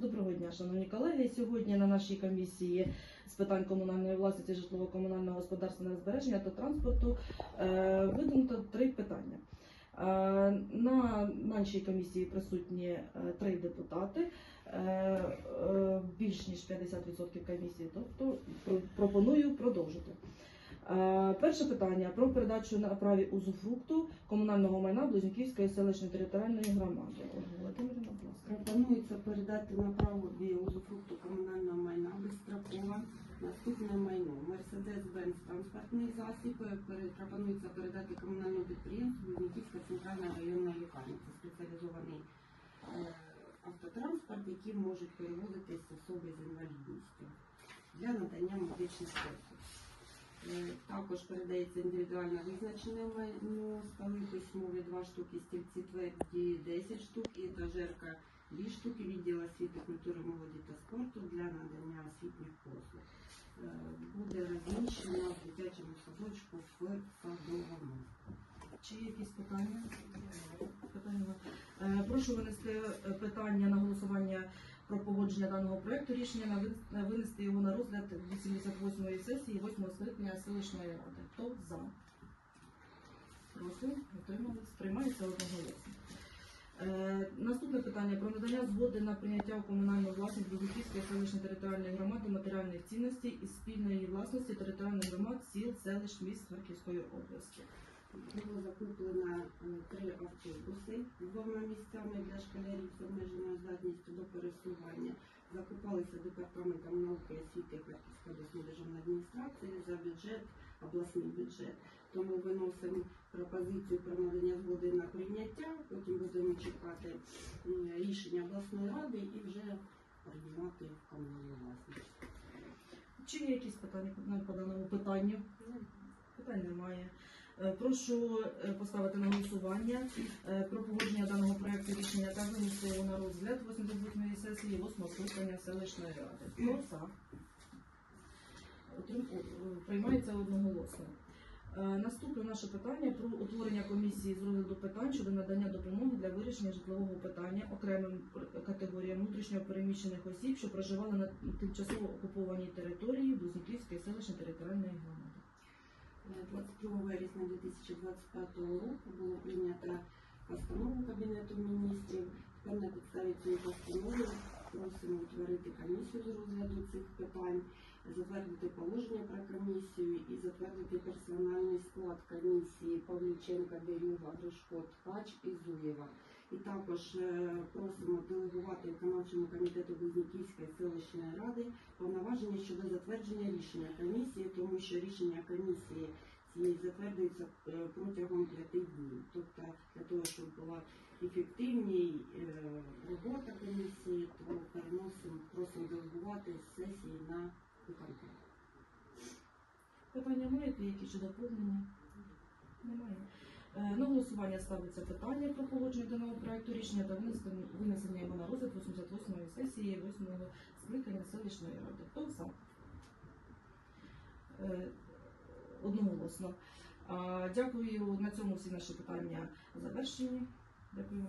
Доброго дня, шановні колеги. Сьогодні на нашій комісії з питань комунальної власності, житлово-комунального господарства, збереження та транспорту е, видано три питання. Е, На нашій комісії присутні е, три депутати, більш ніж 50% комісії, тобто пропоную продовжити. Перше питання про передачу на праві узуфрукту комунального майна Близнюківської селищної територіальної громади. Пропонується передати на право біоузуфрукту комунального майна безстроково наступне майно. Мерседес-Бенц транспортний засіб е, пропонується передати комунальному підприємству Близнюківська центральна районна лікарня. Це спеціалізований е, автотранспорт, який можуть перевозитись особи з інвалідністю для надання медичних послуг. Також передається індивідуально визначене майно, столи письмові 2 штуки, стільці тверді 10 штук і етажерка 2 штуки відділ освіти, культури, молоді та спорту для надання освітніх послуг. Е, Буде розміщено в дитячому садочку в Садовому. Чи є якісь питання? Питання. Е, Прошу винести е, питання на голосування про погодження даного проекту. Рішення на винести його на розгляд 88-ї сесії 8 скликання селищної ради. Хто за? Проти? Утримались? Приймається одноголосно. Е, Наступне питання про надання згоди на прийняття у комунальну власність Бузуківської селищної територіальної громади матеріальних цінностей із спільної власності територіальних громад сіл, селищ, міст Харківської області. Було закуплено е, три автобуси двома місцями для школярів з обмеженою здатністю до пересування. Закупалися департаментом науки освіти Харківської обласної державної адміністрації за бюджет, обласний бюджет. Тому виносимо пропозицію про надання згоди на прийняття. Потім будемо чекати рішення обласної ради і вже приймати комунальну власність. Чи є якісь питання по даному питанню? Е, Прошу е, поставити на голосування е, про погодження даного проекту рішення та винести його на розгляд 88-ї сесії 8 скликання селищної ради. Хто Приймається одноголосно. Наступне наше питання про утворення комісії з розгляду питань щодо надання допомоги для вирішення житлового питання окремим категоріям внутрішньо переміщених осіб, що проживали на тимчасово окупованій території Близнюківської селищної територіальної громади. 22 вересня 2025 року було прийнято постанову Кабінету міністрів. Тепер на підставі цієї постанови просимо утворити комісію з розгляду цих питань, затвердити положення про комісію і затвердити персональний склад комісії Павліченка, Дерюга, Гришко, Ткач і Зуєва. І також е, просимо делегувати виконавчому комітету Близнюківської селищної ради повноваження щодо затвердження рішення комісії, тому що рішення комісії цієї затверджується е, протягом п'яти днів. Тобто для того, щоб була ефективній е, робота комісії, то переносимо, просимо делегувати сесії на виконком. Питання маєте які чи доповнення? Немає. Е, На голосування ставиться питання про погодження даного проекту рішення та винесення- його на розгляд 88-ї сесії 8-го скликання селищної ради. Хто за? Е, Одноголосно. Дякую. На цьому всі наші питання завершені. Дякую.